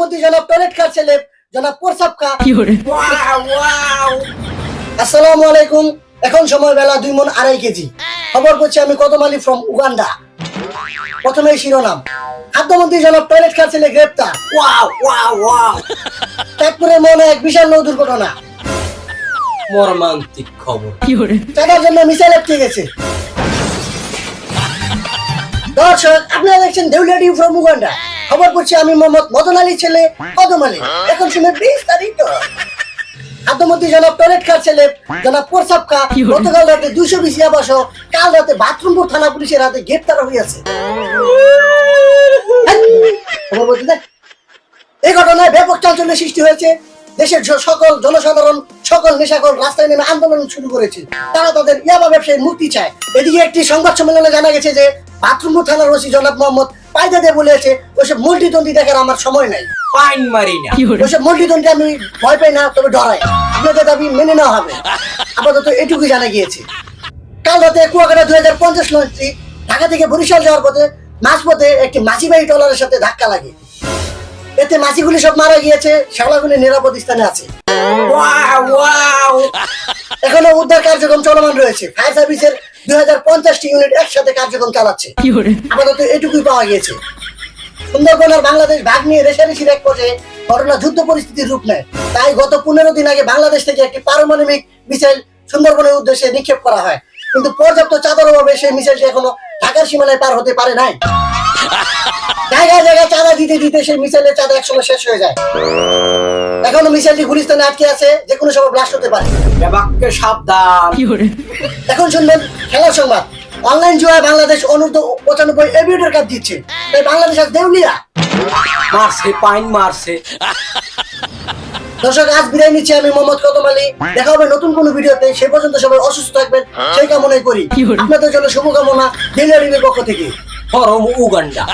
খাদ্যমন্ত্রী জনাব টয়লেট খা ছেলে জনাব প্রসাব খা। আসসালামু আলাইকুম। এখন সময় বেলা দুই মন আড়াই কেজি। খবর করছি আমি কদমালি ফ্রম উগান্ডা প্রথমে শিরোনাম। খাদ্যমন্ত্রী জনাব টয়লেট খা ছেলে গ্রেপ্তার। ওয়াও ওয়াও ওয়াও চাঁদপুরের মনে এক বিশাল নৌ দুর্ঘটনা। মর্মান্তিক খবর। টাকার জন্য মিসাইল আটকে গেছে। দর্শক আপনারা দেখছেন দেউলিয়া টিভি ফ্রম উগান্ডা খবর পড়ছি আমি মোহাম্মদ মদন আলী ছেলে কদম আলী। এখন শুনে বিস্তারিত জনাব টয়লেট খার ছেলে জনাব প্রসাব খা গতকাল রাতে বিশ ইয়াবাসহ কাল রাতে বাথরুমপুর থানা পুলিশের হাতে গ্রেপ্তার হইয়াছে। এই ঘটনায় ব্যাপক চাঞ্চল্য সৃষ্টি হয়েছে। দেশের সকল জনসাধারণ সকল নেশাকর রাস্তায় নেমে আন্দোলন শুরু করেছে। তারা তাদের ইয়াবা ব্যবসায়ী মুক্তি চায়। এদিকে একটি সংবাদ সম্মেলনে জানা গেছে যে বাথরুমপুর থানার ওসি জনাব মোহাম্মদ পায়দাদে বলেছে ওইসব মল্টিদ্বন্দ্বী দেখার আমার সময় নাই। পাইন মারি না। ওইসব মল্টিদ্বন্দ্বী আমি ভয় পাই না তবে ডরাই। আপনাদের দাবি মেনে নেওয়া হবে। আপাতত এটুকুই জানা গিয়েছে। কাল রাতে কুয়াকাটা দুই হাজার পঞ্চাশ লঞ্চটি ঢাকা থেকে বরিশাল যাওয়ার পথে মাঝপথে একটি মাছিবাহী ট্রলারের সাথে ধাক্কা লাগে। এতে মাছিগুলি সব মারা গিয়েছে শাওলাগুলি নিরাপদ স্থানে আছে। এখনও উদ্ধার কার্যক্রম চলমান রয়েছে। ফায়ার সার্ভিসের দুই হাজার পঞ্চাশটি ইউনিট একসাথে কার্যক্রম চালাচ্ছে। আপাতত এটুকুই পাওয়া গিয়েছে। সুন্দরবন আর বাংলাদেশ ভাগ নিয়ে রেশারেশির এক পর্যায়ে ঘটনা যুদ্ধ পরিস্থিতির রূপ নেয়। তাই গত পনেরো দিন আগে বাংলাদেশ থেকে একটি পারমাণবিক মিসাইল সুন্দরবনের উদ্দেশ্যে নিক্ষেপ করা হয়। কিন্তু পর্যাপ্ত চাদর অভাবে সেই মিসাইলটি এখনও ঢাকার সীমানায় পার হতে পারে নাই। জায়গায় জায়গায় চাঁদা দিতে দিতে সেই মিসাইলের চাঁদা একসময় শেষ হয়ে যায়। এখনও মিসাইলটি গুলিস্তানে আটকে আছে যে কোনো সময় ব্লাস্ট হতে পারে। বাক্যে সাবধান। এখন শুনবেন খেলার সংবাদ। অনলাইন জুয়ায় বাংলাদেশ অনূর্ধ্ব পঁচানব্বই এভিয়েটর কাপ দিচ্ছে তাই বাংলাদেশ আজ দেউলিয়া। মারছে পাইন মারছে। দর্শক আজ বিদায় নিচ্ছি আমি মোহাম্মদ কদম আলী। দেখা হবে নতুন কোনো ভিডিওতে। সে পর্যন্ত সবাই অসুস্থ থাকবেন। সেই কামনাই করি। আপনাদের জন্য শুভকামনা ডেলিভারির পক্ষ থেকে। Form Uganda